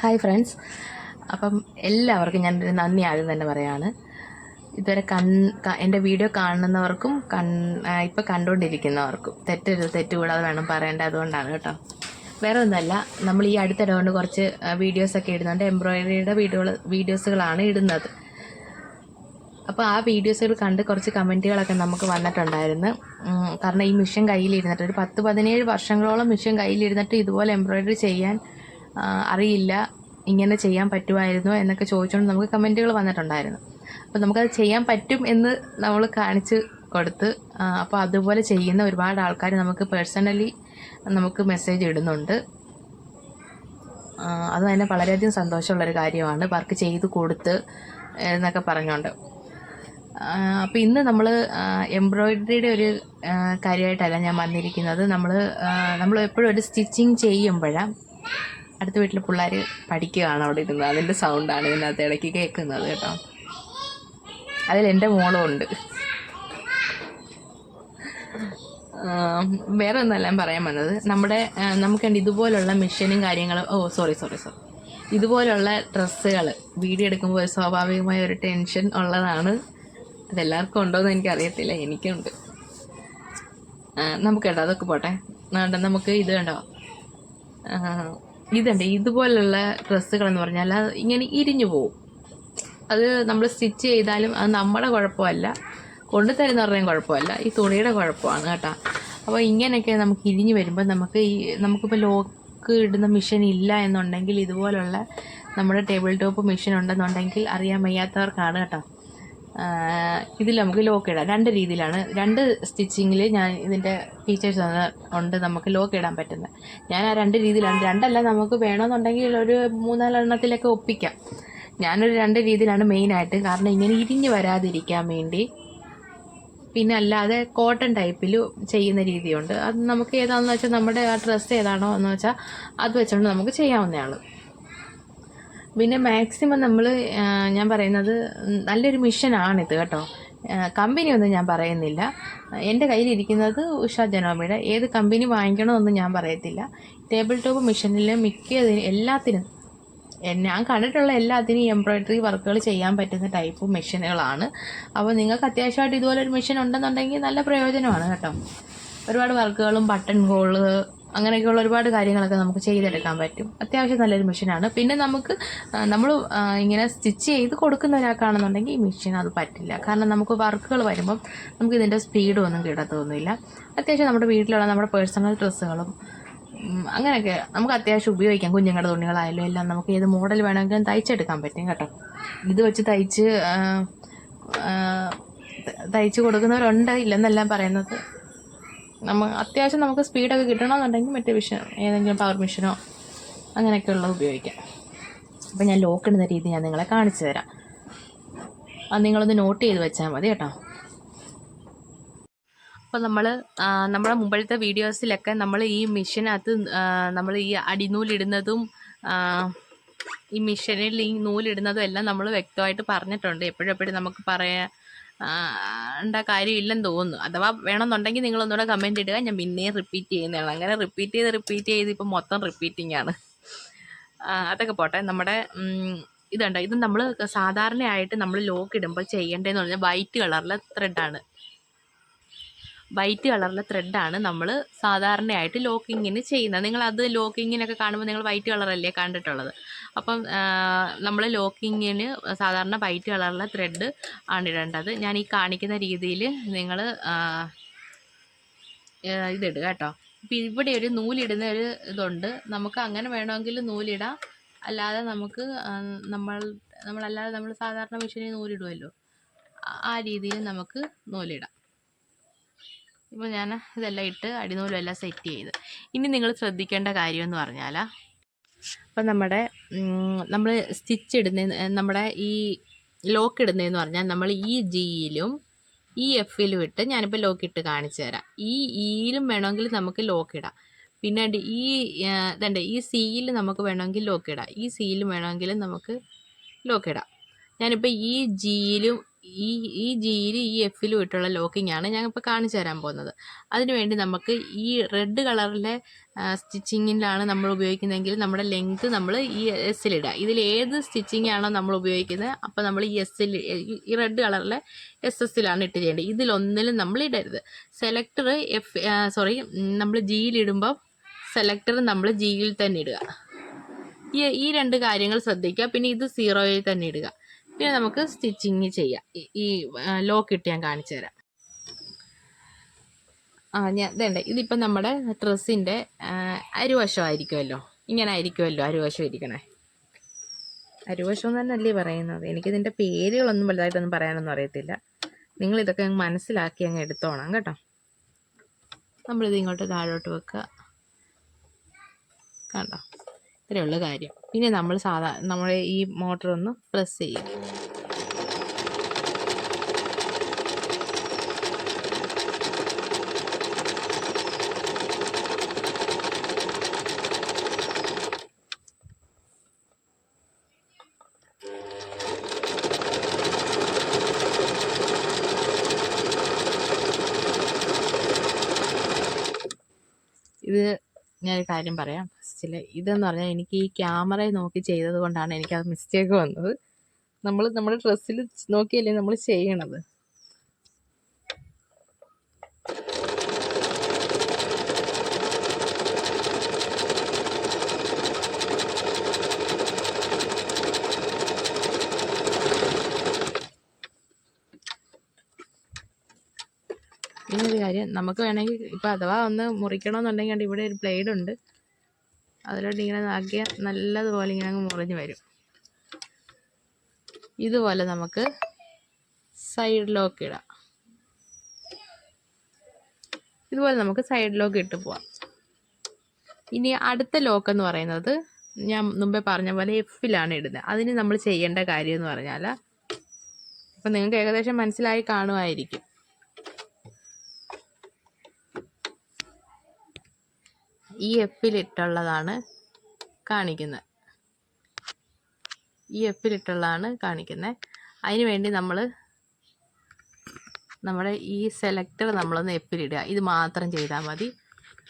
Hi friends. അപ്പം എല്ലാവർക്കും ഞാൻ നന്ദി ആദ്യം തന്നെ പറയാണ്. ഇതുവരെ കൺ എന്റെ വീഡിയോ കാണുന്നവർക്കും കൺ ഇപ്പം കണ്ടുകൊണ്ടിരിക്കുന്നവർക്കും തെറ്റരുത് തെറ്റ് കൂടാതെ വേണം പറയേണ്ടത് അതുകൊണ്ടാണ് കേട്ടോ. വേറെ ഒന്നുമല്ല നമ്മൾ ഈ അടുത്തിടെ കൊണ്ട് കുറച്ച് വീഡിയോസൊക്കെ ഇടുന്നുണ്ട്. എംബ്രോയിഡറിയുടെ വീഡിയോകൾ വീഡിയോസുകളാണ് ഇടുന്നത്. അപ്പോൾ ആ വീഡിയോസുകൾ കണ്ട് കുറച്ച് കമന്റുകളൊക്കെ നമുക്ക് വന്നിട്ടുണ്ടായിരുന്നു. കാരണം ഈ മിഷൻ കയ്യിലിരുന്നിട്ട് ഒരു പത്ത് പതിനേഴ് വർഷങ്ങളോളം മിഷൻ കയ്യിലിരുന്നിട്ട് ഇതുപോലെ എംബ്രോയിഡറി ചെയ്യാൻ അറിയില്ല ഇങ്ങനെ ചെയ്യാൻ പറ്റുമായിരുന്നു എന്നൊക്കെ ചോദിച്ചുകൊണ്ട് നമുക്ക് കമന്റുകൾ വന്നിട്ടുണ്ടായിരുന്നു. അപ്പോൾ നമുക്കത് ചെയ്യാൻ പറ്റും എന്ന് നമ്മൾ കാണിച്ച് കൊടുത്ത് അപ്പോൾ അതുപോലെ ചെയ്യുന്ന ഒരുപാട് ആൾക്കാർ നമുക്ക് പേഴ്സണലി നമുക്ക് മെസ്സേജ് ഇടുന്നുണ്ട്. അത് തന്നെ വളരെയധികം സന്തോഷമുള്ളൊരു കാര്യമാണ്. വർക്ക് ചെയ്ത് കൊടുത്ത് എന്നൊക്കെ പറഞ്ഞുകൊണ്ട് അപ്പോൾ ഇന്ന് നമ്മൾ എംബ്രോയിഡറിയുടെ ഒരു കാര്യമായിട്ടല്ല ഞാൻ വന്നിരിക്കുന്നത്. നമ്മൾ നമ്മൾ എപ്പോഴും ഒരു സ്റ്റിച്ചിങ് ചെയ്യുമ്പോഴാണ് അടുത്ത വീട്ടിലെ പിള്ളേർ പഠിക്കുകയാണ് അവിടെ ഇരുന്നത്. അതിന്റെ സൗണ്ടാണ് ഇതിനകത്ത് ഇടയ്ക്ക് കേൾക്കുന്നത് കേട്ടോ. അതിൽ എന്റെ മോളും ഉണ്ട്. വേറെ ഒന്നല്ല പറയാൻ വന്നത്. നമ്മുടെ നമുക്ക് ഇതുപോലുള്ള മിഷനും കാര്യങ്ങളും ഓ സോറി സോറി സോറി ഇതുപോലുള്ള ഡ്രസ്സുകൾ വീഡിയോ എടുക്കുമ്പോൾ സ്വാഭാവികമായ ഒരു ടെൻഷൻ ഉള്ളതാണ്. അതെല്ലാവർക്കും ഉണ്ടോ എന്ന് എനിക്കറിയത്തില്ല. എനിക്കുണ്ട്. നമുക്ക് കേട്ടോ അതൊക്കെ പോട്ടെ. നമുക്ക് ഇത് കണ്ടോ? ഇതുണ്ട്. ഇതുപോലുള്ള ഡ്രസ്സുകൾ എന്ന് പറഞ്ഞാൽ അത് ഇങ്ങനെ ഇരിഞ്ഞു പോവും. അത് നമ്മൾ സ്റ്റിച്ച് ചെയ്താലും അത് നമ്മുടെ കുഴപ്പമല്ല. കൊണ്ടുതരുന്നവരുടെയും കുഴപ്പമല്ല. ഈ തുണിയുടെ കുഴപ്പമാണ് കേട്ടോ. അപ്പോൾ ഇങ്ങനെയൊക്കെ നമുക്ക് ഇരിഞ്ഞു വരുമ്പോൾ നമുക്ക് ഈ നമുക്കിപ്പോൾ ലോക്ക് ഇടുന്ന മെഷീൻ ഇല്ല എന്നുണ്ടെങ്കിൽ ഇതുപോലുള്ള നമ്മുടെ ടേബിൾ ടോപ്പ് മെഷീൻ ഉണ്ടെന്നുണ്ടെങ്കിൽ അറിയാൻ വയ്യാത്തവർക്കാണ് കേട്ടോ. ഇതിൽ നമുക്ക് ലോക്ക് ഇടാം. രണ്ട് രീതിയിലാണ്. രണ്ട് സ്റ്റിച്ചിങ്ങിൽ ഞാൻ ഇതിന്റെ ഫീച്ചേഴ്സ് ഉണ്ട് നമുക്ക് ലോക്ക് ഇടാൻ പറ്റുന്നത് ഞാൻ ആ രണ്ട് രീതിയിലാണ്. രണ്ടല്ല നമുക്ക് വേണമെന്നുണ്ടെങ്കിൽ ഒരു മൂന്നാലെണ്ണത്തിലൊക്കെ ഒപ്പിക്കാം. ഞാനൊരു രണ്ട് രീതിയിലാണ് മെയിനായിട്ട് കാരണം ഇങ്ങനെ ഇരിഞ്ഞ് വരാതിരിക്കാൻ വേണ്ടി. പിന്നെ അല്ലാതെ കോട്ടൺ ടൈപ്പിൽ ചെയ്യുന്ന രീതിയുണ്ട്. അത് നമുക്ക് ഏതാണെന്ന് വെച്ചാൽ നമ്മുടെ ആ ഡ്രസ്സ് ഏതാണോ എന്ന് വെച്ചാൽ അത് വെച്ചുകൊണ്ട് നമുക്ക് ചെയ്യാവുന്നതാണ്. പിന്നെ മാക്സിമം നമ്മൾ ഞാൻ പറയുന്നത് നല്ലൊരു മിഷനാണിത് കേട്ടോ. കമ്പനി ഒന്നും ഞാൻ പറയുന്നില്ല. എന്റെ കയ്യിലിരിക്കുന്നത് ഉഷ ജനോമിയുടെ. ഏത് കമ്പനി വാങ്ങിക്കണമെന്നൊന്നും ഞാൻ പറയത്തില്ല. ടേബിൾ ടോപ്പ് മിഷനിൽ മിക്കതിന് എല്ലാത്തിനും ഞാൻ കണ്ടിട്ടുള്ള എല്ലാത്തിനും എംബ്രോയിഡറി വർക്കുകൾ ചെയ്യാൻ പറ്റുന്ന ടൈപ്പ് മെഷീനുകളാണ്. അപ്പോൾ നിങ്ങൾക്ക് അത്യാവശ്യമായിട്ട് ഇതുപോലൊരു മെഷീൻ ഉണ്ടെന്നുണ്ടെങ്കിൽ നല്ല പ്രയോജനമാണ് കേട്ടോ. ഒരുപാട് വർക്കുകളും ബട്ടൺ ഹോൾ അങ്ങനെയൊക്കെയുള്ള ഒരുപാട് കാര്യങ്ങളൊക്കെ നമുക്ക് ചെയ്തെടുക്കാൻ പറ്റും. അത്യാവശ്യം നല്ലൊരു മെഷീനാണ്. പിന്നെ നമുക്ക് നമ്മൾ ഇങ്ങനെ സ്റ്റിച്ച് ചെയ്ത് കൊടുക്കുന്ന ഒരാൾക്കാണെന്നുണ്ടെങ്കിൽ ഈ മെഷീൻ അത് പറ്റില്ല. കാരണം നമുക്ക് വർക്കുകൾ വരുമ്പം നമുക്ക് ഇതിന്റെ സ്പീഡും ഒന്നും കിടത്തൊന്നുമില്ല അത്യാവശ്യം നമ്മുടെ വീട്ടിലുള്ള നമ്മുടെ പേഴ്സണൽ ഡ്രസ്സുകളും അങ്ങനെയൊക്കെ നമുക്ക് അത്യാവശ്യം ഉപയോഗിക്കാം. കുഞ്ഞുങ്ങളുടെ തുണികളായാലും എല്ലാം നമുക്ക് ഏത് മോഡൽ വേണമെങ്കിലും തയ്ച്ചെടുക്കാൻ പറ്റും കേട്ടോ. ഇത് വെച്ച് തയ്ച്ച് തയ്ച്ച് കൊടുക്കുന്നവരുണ്ട് ഇല്ലെന്നെല്ലാം പറയുന്നത്. നമ്മ അത്യാവശ്യം നമുക്ക് സ്പീഡൊക്കെ കിട്ടണമെന്നുണ്ടെങ്കിൽ മറ്റേ മിഷൻ ഏതെങ്കിലും പവർ മിഷനോ അങ്ങനെയൊക്കെ ഉള്ളത് ഉപയോഗിക്കാം. അപ്പം ഞാൻ ലോക്ക് ഇടുന്ന രീതി ഞാൻ നിങ്ങളെ കാണിച്ചു തരാം. അത് നിങ്ങളൊന്ന് നോട്ട് ചെയ്ത് വെച്ചാൽ മതി കേട്ടോ. അപ്പോൾ നമ്മൾ നമ്മുടെ മുമ്പത്തെ വീഡിയോസിലൊക്കെ നമ്മൾ ഈ മിഷനകത്ത് നമ്മൾ ഈ അടിനൂലിടുന്നതും ഈ മിഷനിൽ ഈ നൂലിടുന്നതും എല്ലാം നമ്മൾ വ്യക്തമായിട്ട് പറഞ്ഞിട്ടുണ്ട്. എപ്പോഴും എപ്പോഴും നമുക്ക് പറയാൻ ണ്ട കാര്യമില്ലെന്ന് തോന്നുന്നു. അഥവാ വേണമെന്നുണ്ടെങ്കിൽ നിങ്ങൾ ഒന്നുകൂടെ കമന്റ് ഇടുക. ഞാൻ പിന്നെയും റിപ്പീറ്റ് ചെയ്യുന്നതാണ്. അങ്ങനെ റിപ്പീറ്റ് ചെയ്ത് റിപ്പീറ്റ് ചെയ്ത് ഇപ്പം മൊത്തം റിപ്പീറ്റിംഗ് ആണ്. അതൊക്കെ പോട്ടെ. നമ്മുടെ ഇതുണ്ട്? ഇത് നമ്മൾ സാധാരണയായിട്ട് നമ്മൾ ലോക്ക് ഇടുമ്പോൾ ചെയ്യേണ്ടതെന്ന് പറഞ്ഞാൽ വൈറ്റ് കളറിലെ ത്രെഡാണ് വൈറ്റ് കളറിലെ ത്രെഡാണ് നമ്മൾ സാധാരണയായിട്ട് ലോക്കിങ്ങിന് ചെയ്യുന്നത്. നിങ്ങൾ അത് ലോക്കിങ്ങിനൊക്കെ കാണുമ്പോൾ നിങ്ങൾ വൈറ്റ് കളറല്ലേ കണ്ടിട്ടുള്ളത്. അപ്പം നമ്മൾ ലോക്കിങ്ങിന് സാധാരണ വൈറ്റ് കളറിലെ ത്രെഡ് ആണ് ഇടേണ്ടത്. ഞാൻ ഈ കാണിക്കുന്ന രീതിയിൽ നിങ്ങൾ ഇതിടുക കേട്ടോ. ഇപ്പം ഇവിടെ ഒരു നൂലിടുന്ന ഒരു ഇതുണ്ട്. നമുക്ക് അങ്ങനെ വേണമെങ്കിൽ നൂലിടാം. അല്ലാതെ നമുക്ക് നമ്മൾ നമ്മളല്ലാതെ നമ്മൾ സാധാരണ മെഷീനിൽ നൂലിടുമല്ലോ ആ രീതിയിൽ നമുക്ക് നൂലിടാം. ഇപ്പോൾ ഞാൻ ഇതെല്ലാം ഇട്ട് അടിനൂലും എല്ലാം സെറ്റ് ചെയ്ത്. ഇനി നിങ്ങൾ ശ്രദ്ധിക്കേണ്ട കാര്യമെന്ന് പറഞ്ഞാൽ അപ്പം നമ്മുടെ നമ്മൾ സ്റ്റിച്ച് ഇടുന്ന നമ്മുടെ ഈ ലോക്ക് ഇടുന്നതെന്ന് പറഞ്ഞാൽ നമ്മൾ ഈ ജിയിലും ഈ എഫിലും ഇട്ട് ഞാനിപ്പോൾ ലോക്ക് ഇട്ട് കാണിച്ചു തരാം. ഈ ഇയിലും വേണമെങ്കിൽ നമുക്ക് ലോക്ക് ഇടാം. പിന്നെ ഈ ഇതണ്ട് ഈ സിയിൽ നമുക്ക് വേണമെങ്കിൽ ലോക്ക് ഇടാം. ഈ സിയിലും വേണമെങ്കിൽ നമുക്ക് ലോക്ക് ഇടാം. ഞാനിപ്പോൾ ഈ ജിയിലും ഈ ഈ ജിയിൽ ഈ എഫിലും ഇട്ടുള്ള ലോക്കിംഗ് ആണ് ഞാൻ ഇപ്പോൾ കാണിച്ചു തരാൻ പോകുന്നത്. അതിനുവേണ്ടി നമുക്ക് ഈ റെഡ് കളറിലെ സ്റ്റിച്ചിങ്ങിലാണ് നമ്മൾ ഉപയോഗിക്കുന്നതെങ്കിൽ നമ്മുടെ ലെങ്ത് നമ്മൾ ഈ എസ്സിലിടുക ഇതിൽ ഏത് സ്റ്റിച്ചിങ് ആണോ നമ്മൾ ഉപയോഗിക്കുന്നത് അപ്പോൾ നമ്മൾ ഈ എസ്സിൽ ഈ റെഡ് കളറിലെ എസ് എസ്സിലാണ് ഇട്ട് ചെയ്യേണ്ടത്. ഇതിലൊന്നിലും നമ്മൾ ഇടരുത്. സെലക്ടർ എഫ് സോറി നമ്മൾ ജിയിലിടുമ്പോൾ സെലക്ടർ നമ്മൾ ജിയിൽ തന്നെ ഇടുക. ഈ ഈ രണ്ട് കാര്യങ്ങൾ ശ്രദ്ധിക്കുക. പിന്നെ ഇത് സീറോയിൽ തന്നെ ഇടുക. പിന്നെ നമുക്ക് സ്റ്റിച്ചിങ് ചെയ്യാം. ഈ- ലോക്ക് ഇട്ട് ഞാൻ കാണിച്ചു തരാം. ആ ഞാൻ ഇതേണ്ട ഇതിപ്പോൾ നമ്മുടെ ഡ്രസ്സിന്റെ അരുവശമായിരിക്കുമല്ലോ. ഇങ്ങനെ ആയിരിക്കുമല്ലോ അരുവശം ഇരിക്കണേ. അരുവശം എന്ന് തന്നെയല്ലേ പറയുന്നത്? എനിക്കിതിന്റെ പേരുകളൊന്നും വലുതായിട്ടൊന്നും പറയാനൊന്നും അറിയത്തില്ല. നിങ്ങൾ ഇതൊക്കെ മനസ്സിലാക്കി അങ്ങ് എടുത്തോണം കേട്ടോ. നമ്മളിത് ഇങ്ങോട്ട് താഴോട്ട് വെക്കുക. കണ്ടോ? ഇത്രയേ ഉള്ളൂ കാര്യം. പിന്നെ നമ്മൾ സാധാ നമ്മൾ ഈ മോട്ടർ ഒന്ന് പ്രസ് ചെയ്യുക. ഇത് ഞാനൊരു കാര്യം പറയാം. ഫസ്റ്റിൽ ഇതെന്ന് പറഞ്ഞാൽ എനിക്ക് ഈ ക്യാമറയെ നോക്കി ചെയ്തത് കൊണ്ടാണ് എനിക്കത് മിസ്റ്റേക്ക് വന്നത്. നമ്മൾ നമ്മുടെ ഡ്രസ്സിൽ നോക്കിയല്ലേ നമ്മൾ ചെയ്യണത്? കാര്യം. നമുക്ക് വേണമെങ്കിൽ ഇപ്പം അഥവാ ഒന്ന് മുറിക്കണമെന്നുണ്ടെങ്കിൽ ഇവിടെ ഒരു ബ്ലേഡ് ഉണ്ട്. അതിലോട്ട് ഇങ്ങനെ ആക്കിയാൽ നല്ലതുപോലെ ഇങ്ങനെ അങ്ങ് മുറിഞ്ഞ് വരും. ഇതുപോലെ നമുക്ക് സൈഡ് ലോക്ക് ഇടാം. ഇതുപോലെ നമുക്ക് സൈഡ് ലോക്ക് ഇട്ട് പോവാം. ഇനി അടുത്ത ലോക്ക് എന്ന് പറയുന്നത് ഞാൻ മുമ്പേ പറഞ്ഞ പോലെ എഫിലാണ് ഇടുന്നത്. അതിന് നമ്മൾ ചെയ്യേണ്ട കാര്യം എന്ന് പറഞ്ഞാൽ അപ്പം നിങ്ങൾക്ക് ഏകദേശം മനസ്സിലായി കാണുമായിരിക്കും. ഈ എപ്പിലിട്ടുള്ളതാണ് കാണിക്കുന്നത്. ഈ എപ്പിലിട്ടുള്ളതാണ് കാണിക്കുന്നത്. അതിന് വേണ്ടി നമ്മൾ നമ്മുടെ ഈ സെലക്ടർ നമ്മളൊന്ന് എപ്പിലിടുക ഇത് മാത്രം ചെയ്താൽ മതി.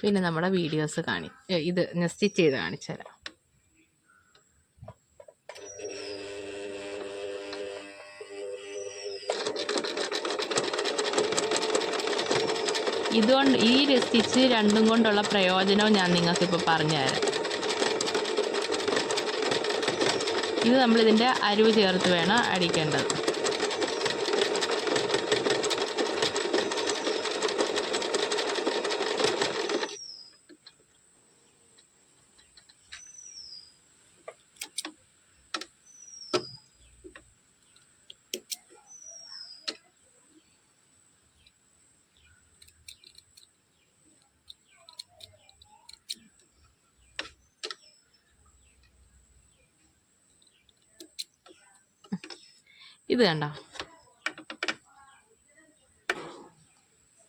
പിന്നെ നമ്മുടെ വീഡിയോസ് കാണി ഇത് സ്റ്റിച്ച് ചെയ്ത് കാണിച്ചു തരാം ഇതുകൊണ്ട് ഈ സ്റ്റിച്ച് രണ്ടും കൊണ്ടുള്ള പ്രയോജനവും ഞാൻ നിങ്ങൾക്കിപ്പോൾ പറഞ്ഞുതരാം ഇത് നമ്മളിതിന്റെ അരിവ് ചേർത്ത് വേണം അടിക്കേണ്ടത്. ഇത് കണ്ട?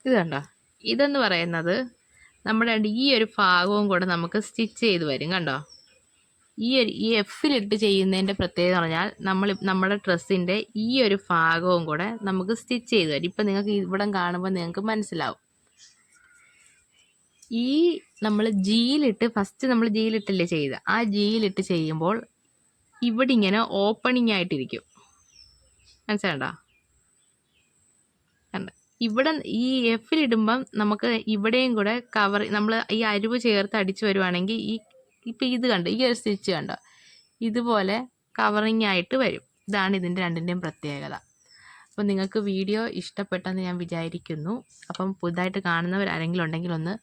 ഇത് കണ്ട? ഇതെന്ന് പറയുന്നത് നമ്മുടെ ഈ ഒരു ഭാഗവും കൂടെ നമുക്ക് സ്റ്റിച്ച് ചെയ്ത് വരും കണ്ടോ? ഈ ഒരു ഈ എഫിലിട്ട് ചെയ്യുന്നതിന്റെ പ്രത്യേകത എന്ന് പറഞ്ഞാൽ നമ്മൾ നമ്മുടെ ഡ്രസ്സിന്റെ ഈ ഒരു ഭാഗവും കൂടെ നമുക്ക് സ്റ്റിച്ച് ചെയ്ത് വരും. ഇപ്പം നിങ്ങൾക്ക് ഇവിടം കാണുമ്പോൾ നിങ്ങൾക്ക് മനസ്സിലാവും. ഈ നമ്മൾ ജിയിലിട്ട് ഫസ്റ്റ് നമ്മൾ ജിയിലിട്ടല്ലേ ചെയ്ത് ആ ജിയിലിട്ട് ചെയ്യുമ്പോൾ ഇവിടെ ഇങ്ങനെ ഓപ്പണിംഗ് ആയിട്ടിരിക്കും. മനസ്സിലാണ്ടോ ഇവിടെ ഈ എഫിലിടുമ്പം നമുക്ക് ഇവിടെയും കൂടെ കവർ നമ്മൾ ഈ അരിവ് ചേർത്ത് അടിച്ചു വരുവാണെങ്കിൽ ഈ ഇപ്പം ഇത് കണ്ടോ ഈ ഒരു സ്റ്റിച്ച് കണ്ടോ. ഇതുപോലെ കവറിങ് ആയിട്ട് വരും. ഇതാണ് ഇതിന്റെ രണ്ടിന്റെയും പ്രത്യേകത. അപ്പം നിങ്ങൾക്ക് വീഡിയോ ഇഷ്ടപ്പെട്ടെന്ന് ഞാൻ വിചാരിക്കുന്നു. അപ്പം പുതുതായിട്ട് കാണുന്നവർ ആരെങ്കിലും ഉണ്ടെങ്കിൽ ഒന്ന്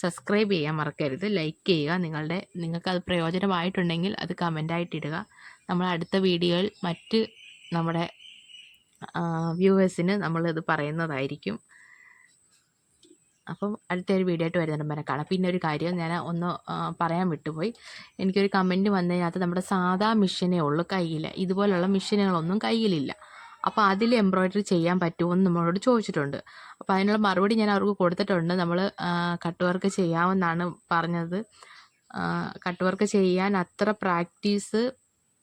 സബ്സ്ക്രൈബ് ചെയ്യാൻ മറക്കരുത്. ലൈക്ക് ചെയ്യുക. നിങ്ങളുടെ നിങ്ങൾക്ക് അത് പ്രയോജനമായിട്ടുണ്ടെങ്കിൽ അത് കമന്റായിട്ടിടുക നമ്മൾ അടുത്ത വീഡിയോയിൽ മറ്റ് നമ്മുടെ വ്യൂവേഴ്സിന് നമ്മളിത് പറയുന്നതായിരിക്കും. അപ്പം അടുത്തൊരു വീഡിയോ ആയിട്ട് വരുന്നുണ്ട് വരെ കാണാം. പിന്നെ ഒരു കാര്യം ഞാൻ ഒന്ന് പറയാൻ വിട്ടുപോയി. എനിക്കൊരു കമന്റ് വന്നതിനകത്ത് നമ്മുടെ സാധാ മെഷീനേ ഉള്ളൂ കയ്യിൽ ഇതുപോലുള്ള മെഷീനുകളൊന്നും കയ്യിലില്ല. അപ്പോൾ അതിൽ എംബ്രോയ്ഡറി ചെയ്യാൻ പറ്റുമോ എന്ന് നമ്മളോട് ചോദിച്ചിട്ടുണ്ട്. അപ്പോൾ അതിനുള്ള മറുപടി ഞാൻ അവർക്ക് കൊടുത്തിട്ടുണ്ട്. നമ്മൾ കട്ട് വർക്ക് ചെയ്യാമെന്നാണ് പറഞ്ഞത്. കട്ട് വർക്ക് ചെയ്യാൻ അത്ര പ്രാക്ടീസ്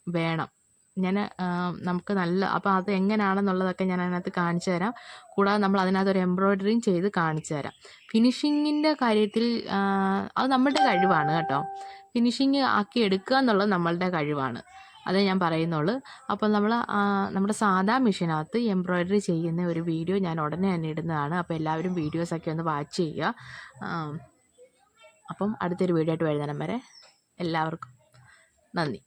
വേണം. ഞാൻ നമുക്ക് നല്ല അപ്പോൾ അത് എങ്ങനെയാണെന്നുള്ളതൊക്കെ ഞാൻ അതിനകത്ത് കാണിച്ചു തരാം. കൂടാതെ നമ്മൾ അതിനകത്ത് ഒരു എംബ്രോയ്ഡറിയും ചെയ്ത് കാണിച്ചു തരാം. ഫിനിഷിങ്ങിന്റെ കാര്യത്തിൽ അത് നമ്മുടെ കഴിവാണ് കേട്ടോ. ഫിനിഷിങ് ആക്കി എടുക്കുക എന്നുള്ളത് നമ്മളുടെ കഴിവാണ്. അതേ ഞാൻ പറയുന്നുള്ളൂ. അപ്പോൾ നമ്മൾ നമ്മുടെ സാധാ മെഷീനകത്ത് എംബ്രോയ്ഡറി ചെയ്യുന്ന ഒരു വീഡിയോ ഞാൻ ഉടനെ തന്നെ ഇടുന്നതാണ്. അപ്പോൾ എല്ലാവരും വീഡിയോസൊക്കെ ഒന്ന് വാച്ച് ചെയ്യുക. അപ്പം അടുത്തൊരു വീഡിയോ ആയിട്ട് വരുന്നേരം വരെ എല്ലാവർക്കും നന്ദി.